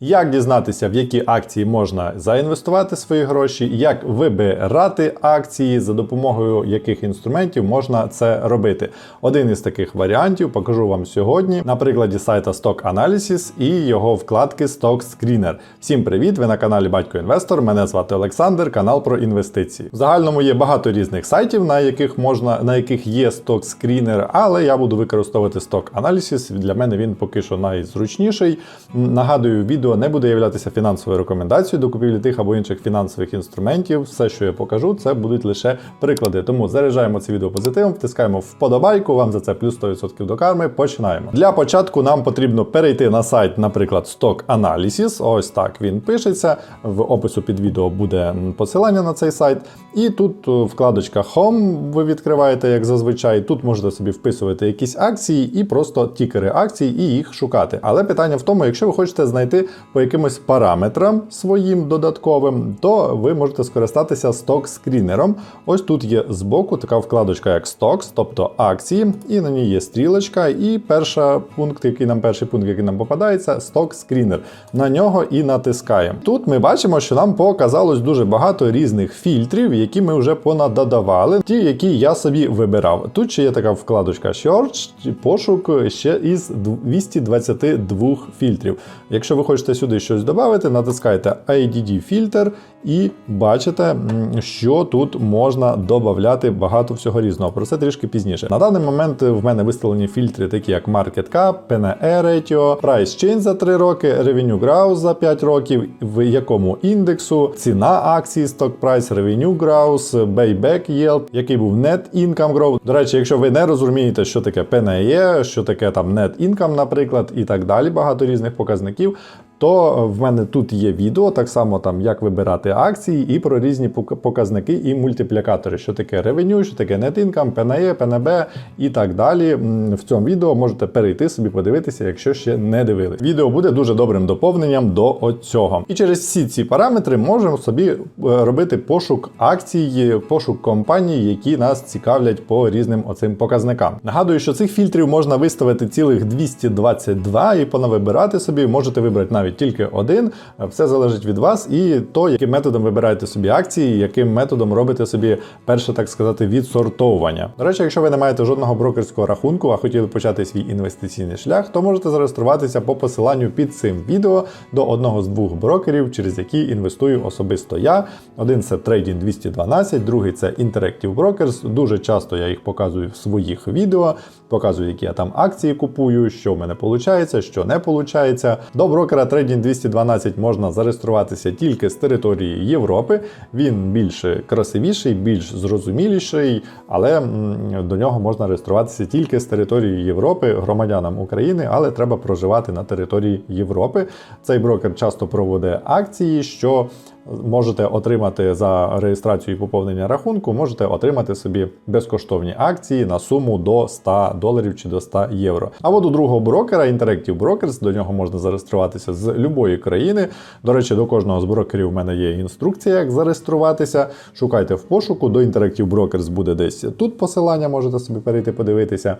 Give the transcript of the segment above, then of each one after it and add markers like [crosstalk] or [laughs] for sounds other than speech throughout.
Як дізнатися, в які акції можна заінвестувати свої гроші, як вибирати акції, за допомогою яких інструментів можна це робити. Один із таких варіантів покажу вам сьогодні на прикладі сайта Stock Analysis і його вкладки Stock Screener. Всім привіт! Ви на каналі Батько Інвестор. Мене звати Олександр, канал про інвестиції. В загальному є багато різних сайтів, на яких можна на яких є Stock Screener, але я буду використовувати Stock Analysis. Для мене він поки що найзручніший. Нагадую, відео не буде являтися фінансовою рекомендацією до купівлі тих або інших фінансових інструментів. Все, що я покажу, це будуть лише приклади. Тому заряджаємо це відео позитивом, втискаємо вподобайку. Вам за це плюс 100% до карми. Починаємо. Для початку нам потрібно перейти на сайт, наприклад, Stock Analysis. Ось так він пишеться. В опису під відео буде посилання на цей сайт. І тут е, вкладочка Home ви відкриваєте, як зазвичай. Тут можете собі вписувати якісь акції і просто тікери акцій і їх шукати. Але питання в тому, якщо ви хочете знайти по якимось параметрам своїм додатковим, то ви можете скористатися сток скрінером. Ось тут є збоку така вкладочка, як Stocks, тобто акції, і на ній є стрілочка. І перша пункт, який нам перший пункт, який нам попадається, сток скрінер. На нього і натискаємо. Тут ми бачимо, що нам показалось дуже багато різних фільтрів, які ми вже понадодавали, ті, які я собі вибирав. Тут ще є така вкладочка Search, пошук ще із 222 фільтрів. Якщо ви хочете сюди щось додати, натискаєте IDD фільтр і бачите, що тут можна додати багато всього різного. Про це трішки пізніше. На даний момент в мене виставлені фільтри, такі як Market Cap, PNE Ratio, Price Change за 3 роки, Revenue Growth за 5 років, в якому індексу, ціна акції, Stock Price, Revenue Growth, Payback Yield, який був Net Income Growth. До речі, якщо ви не розумієте, що таке PNE, що таке там Net Income, наприклад, і так далі, багато різних показників, то в мене тут є відео, так само там як вибирати акції і про різні показники і мультиплікатори, що таке ревеню, що таке net income, PNE, PNB і так далі. В цьому відео можете перейти собі подивитися, якщо ще не дивились. Відео буде дуже добрим доповненням до цього. І через всі ці параметри можемо собі е, робити пошук акцій, пошук компаній, які нас цікавлять по різним оцим показникам. Нагадую, що цих фільтрів можна виставити цілих 222 і понавибирати собі. Можете вибрати навіть тільки один. Все залежить від вас і то, яким методом вибираєте собі акції, яким методом робите собі перше, так сказати, відсортовування. До речі, якщо ви не маєте жодного брокерського рахунку, а хотіли почати свій інвестиційний шлях, то можете зареєструватися по посиланню під цим відео до одного з двох брокерів, через які інвестую особисто я. Один це Trading 212, другий це Interactive Brokers. Дуже часто я їх показую в своїх відео, показую, які я там акції купую, що в мене виходить, що не виходить. До брокера Trading 212 можна зареєструватися тільки з території Європи. Він більш красивіший, більш зрозуміліший, але до нього можна реєструватися тільки з території Європи громадянам України, але треба проживати на території Європи. Цей брокер часто проводить акції, що можете отримати за реєстрацію і поповнення рахунку, можете отримати собі безкоштовні акції на суму до 100 доларів чи до 100 євро. А от у другого брокера Interactive Brokers, до нього можна зареєструватися з будь-якої країни. До речі, до кожного з брокерів в мене є інструкція, як зареєструватися. Шукайте в пошуку, до Interactive Brokers буде десь тут посилання, можете собі перейти подивитися.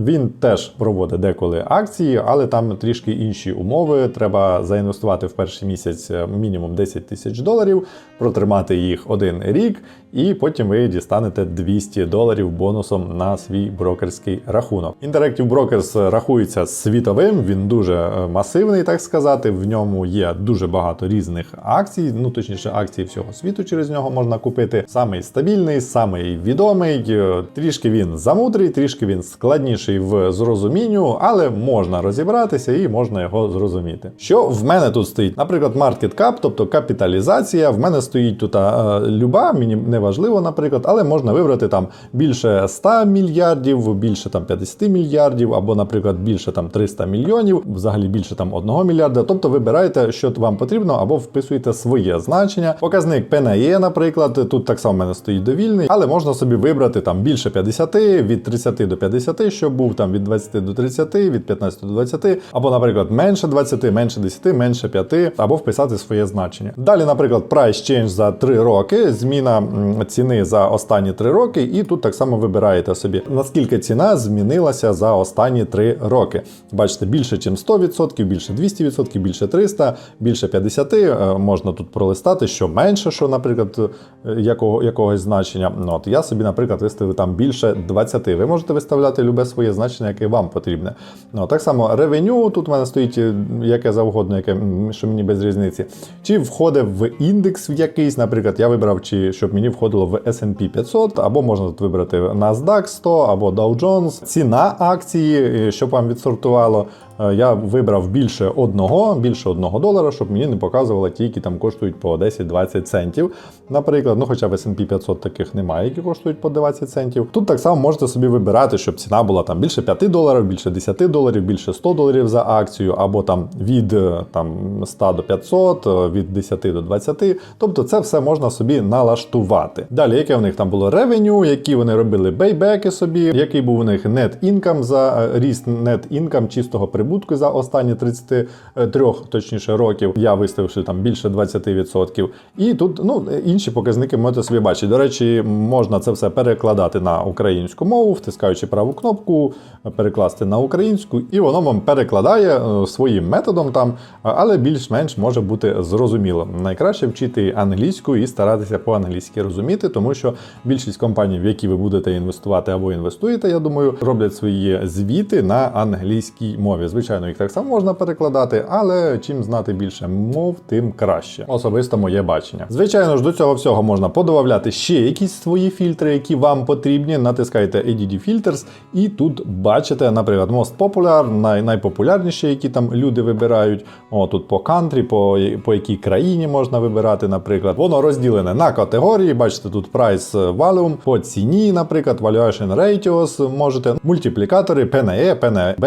Він теж проводить деколи акції, але там трішки інші умови. Треба заінвестувати в перший місяць е, мінімум 10 тисяч доларів, протримати їх один рік, і потім ви дістанете 200 доларів бонусом на свій брокерський рахунок. Interactive Brokers рахується світовим, він дуже е, масивний, так сказати. В ньому є дуже багато різних акцій, ну точніше, акцій всього світу через нього можна купити. Самий стабільний, самий відомий. е, Трішки він замудрий, трішки він складніший в зрозумінню, але можна розібратися і можна його зрозуміти. Що в мене тут стоїть? Наприклад, market cap, тобто капіталізація. В мене стоїть тут а, люба, мені не важливо, наприклад, але можна вибрати там більше 100 мільярдів, більше там 50 мільярдів, або, наприклад, більше там 300 мільйонів, взагалі більше там 1 мільярда. Тобто вибираєте, що вам потрібно, або вписуєте своє значення. Показник PNE, наприклад, тут так само в мене стоїть довільний, але можна собі вибрати там більше 50, від 30 до 50, щоб був там від 20 до 30, від 15 до 20, або, наприклад, менше 20, менше 10, менше 5, або вписати своє значення. Далі, наприклад, price change за 3 роки, зміна ціни за останні 3 роки, і тут так само вибираєте собі, наскільки ціна змінилася за останні 3 роки. Бачите, більше, ніж 100%, більше 200%, більше 300%, більше 50%. Е, Можна тут пролистати, що менше, що, наприклад, е, якого, якогось значення. Ну, от я собі, наприклад, виставив там більше 20. Ви можете виставляти любе своє значення, яке вам потрібне. Ну, так само ревеню, тут в мене стоїть е, яке завгодно, яке, що мені без різниці. Чи входить в індекс в якийсь, наприклад, я вибрав, чи щоб мені входило в S&P 500, або можна тут вибрати NASDAQ 100 або Dow Jones. Ціна акції, е, щоб вам відсортувало. Е, Я вибрав більше одного, більше одного долара, щоб мені не показувало ті, які там коштують по 10-20 центів. Наприклад, ну хоча в S&P 500 таких немає, які коштують по 20 центів. Тут так само можете собі вибирати, щоб ціна була там більше 5 доларів, більше 10 доларів, більше 100 доларів за акцію, або там від е, там 100 до 500, е, від 10 до 20. Тобто це все можна собі налаштувати. Далі, яке в них там було ревеню, які вони робили бейбеки собі, який був у них net income за ріст net income чистого прибутку за останні 33 точніше років. Я виставив, що там більше 20%. І тут ну, інші показники можете собі бачити. До речі, можна це все перекладати на українську мову, втискаючи праву кнопку, перекласти на українську, і воно вам перекладає е, своїм методом там, але більш-менш може бути зрозуміло. Найкраще вчити англійську і старатися по-англійськи розуміти, тому що більшість компаній, в які ви будете інвестувати або інвестуєте, я думаю, роблять свої звіти на англійській мові. Звичайно, їх так само можна перекладати, але чим знати більше мов, тим краще. Особисто моє бачення. Звичайно ж, до цього всього можна подобавляти ще якісь свої фільтри, які вам потрібні. Натискайте ADD Filters, і тут бачите, наприклад, Most Popular, най- найпопулярніші, які там люди вибирають. О, тут по кантрі, по, по якій країні можна вибирати, наприклад. Воно розділене на категорії. Бачите, тут Price Volume, по ціні, наприклад, Valuation Ratios можете, мультиплікатори, PNE, PNB,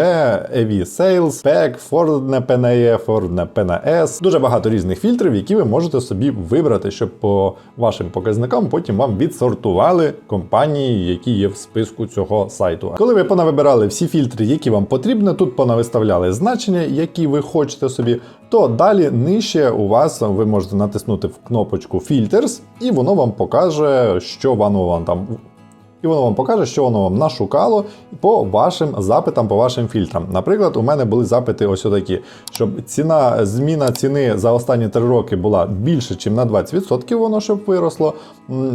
EV Sales, PEG, Ford PNE, Ford. Дуже багато різних фільтрів, які ви можете собі вибрати, щоб по вашим показникам потім вам відсортували компанії, які є в списку цього сайту. Коли ви понавибирали всі фільтри, які вам потрібні, тут понавиставляли значення, які ви хочете собі, то далі нижче у вас ви можете натиснути в кнопочку Filters, і воно вам покаже, що воно вам там і воно вам покаже, що воно вам нашукало по вашим запитам, по вашим фільтрам. Наприклад, у мене були запити ось такі, щоб ціна, зміна ціни за останні 3 роки була більше, ніж на 20%, воно щоб виросло.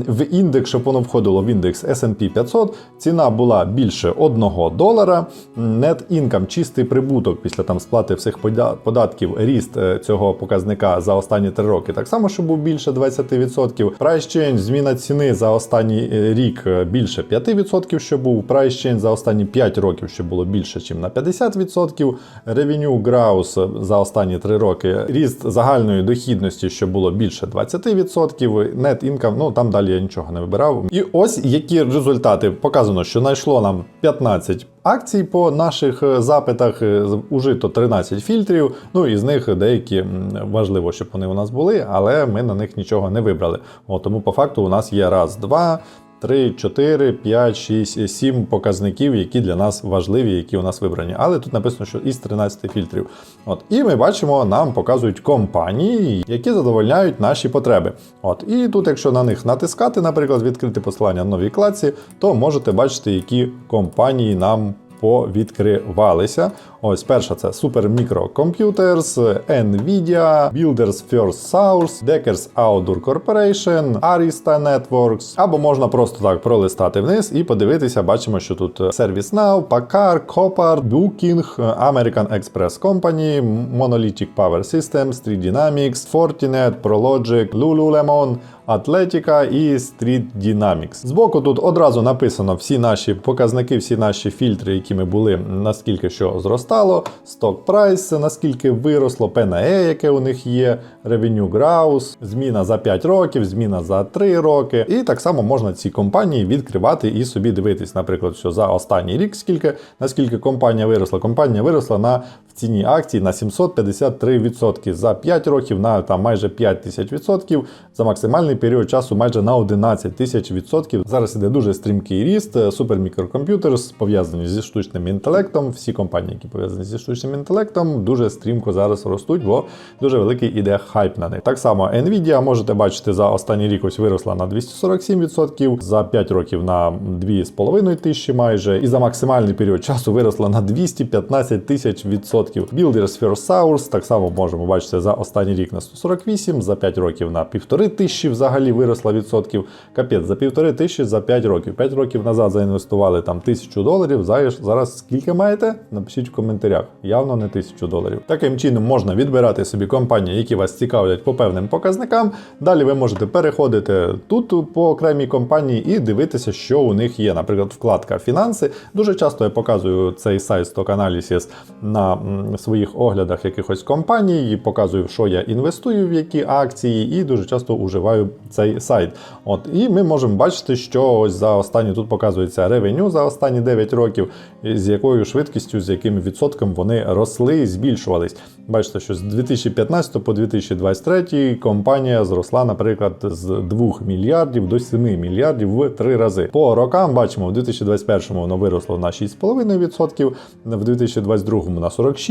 В індекс, щоб воно входило в індекс S&P 500, ціна була більше 1 долара. Net income, чистий прибуток після там сплати всіх податків, ріст е, цього показника за останні 3 роки, так само, що був більше 20%. Price change, зміна ціни за останній е, рік е, більше 5%, що був. Price change за останні 5 років, що було більше, ніж на 50%. Revenue growth за останні 3 роки. Ріст загальної дохідності, що було більше 20%. Net income, ну там далі я нічого не вибирав. І ось які результати. Показано, що знайшло нам 15 акцій по наших е, запитах, е, ужито 13 фільтрів. Ну і з них деякі важливо, щоб вони у нас були, але ми на них нічого не вибрали. О, тому по факту у нас є раз, два. 3, 4, 5, 6, 7 показників, які для нас важливі, які у нас вибрані. Але тут написано, що із 13 фільтрів. От. І ми бачимо, нам показують компанії, які задовольняють наші потреби. От. І тут, якщо на них натискати, наприклад, відкрити посилання в новій кладці, то можете бачити, які компанії нам повідкривалися. Ось перша це Super Micro Computers, Nvidia, Builders First Source, Deckers Outdoor Corporation, Arista Networks. Або можна просто так пролистати вниз і подивитися. Бачимо, що тут ServiceNow, Packard, Copart, Booking, American Express Company, Monolithic Power Systems, 3 Dynamics, Fortinet, Prologic, Lululemon, Атлетіка і Street Dynamics. Збоку тут одразу написано всі наші показники, всі наші фільтри, які ми були, наскільки що зростало, сток прайс, наскільки виросло, ПНЕ, яке у них є, Revenue Граус, зміна за 5 років, зміна за 3 роки. І так само можна ці компанії відкривати і собі дивитись, наприклад, що за останній рік, скільки, наскільки компанія виросла. Компанія виросла на ціні акцій на 753%, за 5 років на там, майже 5 тисяч відсотків, за максимальний період часу майже на 11 тисяч відсотків. Зараз іде дуже стрімкий ріст. Е, Супермікрокомп'ютер пов'язані зі штучним інтелектом. Всі компанії, які пов'язані зі штучним інтелектом, дуже стрімко зараз ростуть, бо дуже великий іде хайп на них. Так само Nvidia можете бачити за останній рік ось виросла на 247%, за 5 років на 2,5 тисячі майже, і за максимальний період часу виросла на 215 тисяч відсотків. Builders First Source так само можемо бачити за останній рік на 148, за 5 років на півтори тисячі взагалі виросла відсотків. Капець, за півтори тисячі за 5 років. 5 років назад заінвестували там тисячу доларів. Зараз, зараз скільки маєте? Напишіть в коментарях. Явно не тисячу доларів. Таким чином можна відбирати собі компанії, які вас цікавлять по певним показникам. Далі ви можете переходити тут по окремій компанії і дивитися, що у них є. Наприклад, вкладка фінанси. Дуже часто я показую цей сайт Stock Analysis на своїх оглядах якихось компаній, показую, що я інвестую, в які акції, і дуже часто уживаю цей сайт. От і ми можемо бачити, що ось за останні тут показується ревеню за останні 9 років, з якою швидкістю, з яким відсотком вони росли збільшувались. Бачите, що з 2015 по 2023 компанія зросла, наприклад, з 2 мільярдів до 7 мільярдів в 3 рази. По рокам бачимо, в 2021 воно виросло на 6,5%, в 2022 на 46%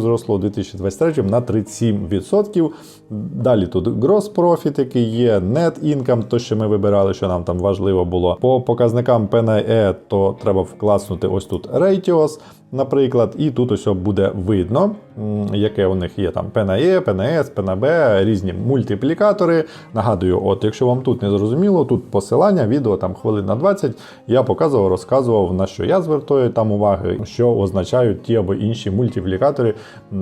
зросло, у 2023 на 37%. Далі тут gross profit, який є, net income, то що ми вибирали, що нам там важливо було. По показникам PNE, то треба вкласнути ось тут ratios, наприклад, і тут ось буде видно, яке у них є там PNE, PNS, PNB, різні мультиплікатори. Нагадую, от якщо вам тут не зрозуміло, тут посилання, відео там хвилин на 20, я показував, розказував, на що я звертаю там уваги, що означають ті або інші мультиплікатори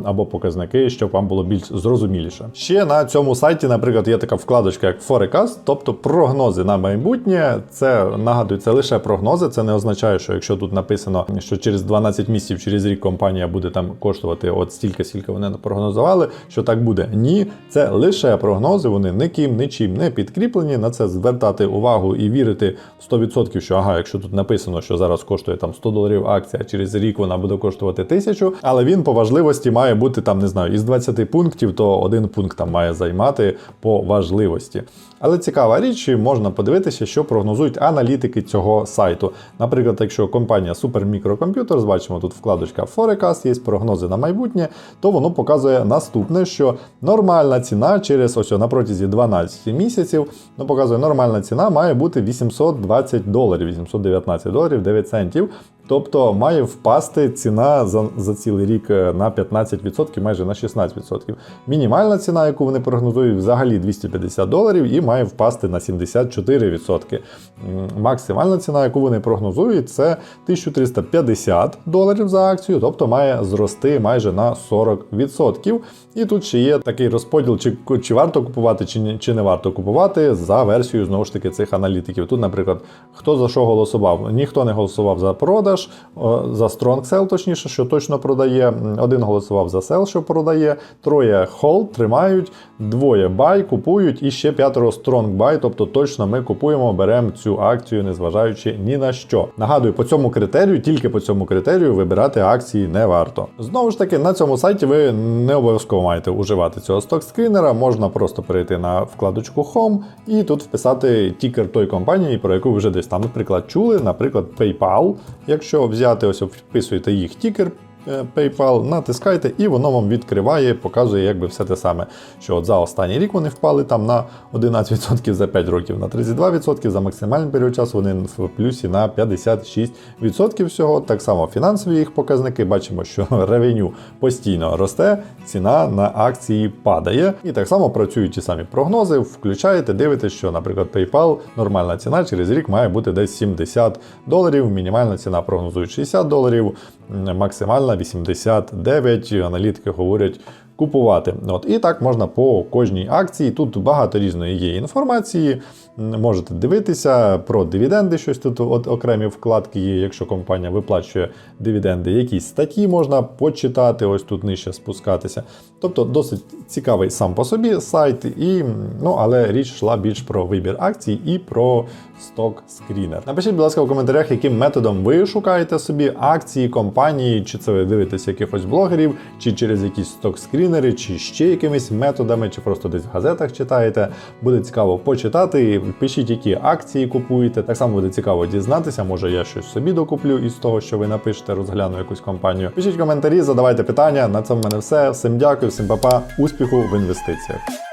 або показники, щоб вам було більш зрозуміліше. Ще на цьому сайті, наприклад, є така вкладочка, як Forecast, тобто прогнози на майбутнє. Це нагадую, це лише прогнози. Це не означає, що якщо тут написано, що через 12 місяців, через рік компанія буде там коштувати от стільки, скільки вони прогнозували, що так буде. Ні, це лише прогнози. Вони ніким, нічим не підкріплені. На це звертати увагу і вірити 100%, що ага, якщо тут написано, що зараз коштує там 100 доларів акція, а через рік вона буде коштувати тисячу, але він по важливості має бути там, не знаю, із 20 пунктів, то один пункт там має займати по важливості. Але цікава річ, можна подивитися, що прогнозують аналітики цього сайту. Наприклад, якщо компанія Supermicrocomputer, бачимо тут вкладочка Forecast, є прогнози на майбутнє, то воно показує наступне, що нормальна ціна через ось на протязі 12 місяців, ну, показує нормальна ціна має бути 820 доларів, 819 доларів 9 центів. Тобто має впасти ціна за, за цілий рік е, на 15%, майже на 16%. Мінімальна ціна, яку вони прогнозують, взагалі 250 доларів і має впасти на 74%. Максимальна ціна, яку вони прогнозують, це 1350 доларів за акцію, тобто має зрости майже на 40%. І тут ще є такий розподіл, чи, чи варто купувати, чи, ні- чи не варто купувати за версією знову ж таки цих аналітиків. Тут, наприклад, хто за що голосував? Ніхто не голосував за продаж, о, за strong sell, точніше, що точно продає. Один голосував за sell, що продає, троє hold, тримають, двоє buy, купують, і ще п'ятеро strong buy, тобто точно ми купуємо, беремо цю акцію, незважаючи ні на що. Нагадую, по цьому критерію, тільки по цьому критерію вибирати акції не варто. Знову ж таки, на цьому сайті ви не обов'язково маєте уживати цього сток-скрінера, можна просто перейти на вкладочку Home і тут вписати тікер той компанії, про яку ви вже десь там, наприклад, чули, наприклад, PayPal. Якщо взяти, ось вписуєте їх тікер. Е, PayPal, натискайте, і воно вам відкриває, показує якби все те саме. Що от за останній рік вони впали там на 11%, за 5 років на 32%, за максимальний період часу вони в плюсі на 56% всього. Так само фінансові їх показники. Бачимо, що [laughs] ревеню постійно росте, ціна на акції падає. І так само працюють ті самі прогнози. Включаєте, дивитесь, що, наприклад, PayPal нормальна ціна через рік має бути десь 70 доларів. Мінімальна ціна прогнозують 60 доларів, максимальна 89. Аналітики говорять. Купувати. От і так можна по кожній акції. Тут багато різної є інформації. Можете дивитися про дивіденди, щось тут от окремі вкладки є, якщо компанія виплачує дивіденди, якісь статті можна почитати, ось тут нижче спускатися. Тобто досить цікавий сам по собі сайт, і, ну, але річ йшла більш про вибір акцій і про сток скрінер. Напишіть, будь ласка, в коментарях, яким методом ви шукаєте собі акції компанії, чи це ви дивитесь якихось блогерів, чи через якісь сток скрінери, чи ще якимись методами, чи просто десь в газетах читаєте. Буде цікаво почитати. Пишіть, які акції купуєте. Так само буде цікаво дізнатися. Може, я щось собі докуплю із того, що ви напишете, розгляну якусь компанію. Пишіть коментарі, задавайте питання. На цьому в мене все. Всім дякую, всім па-па, успіху в інвестиціях.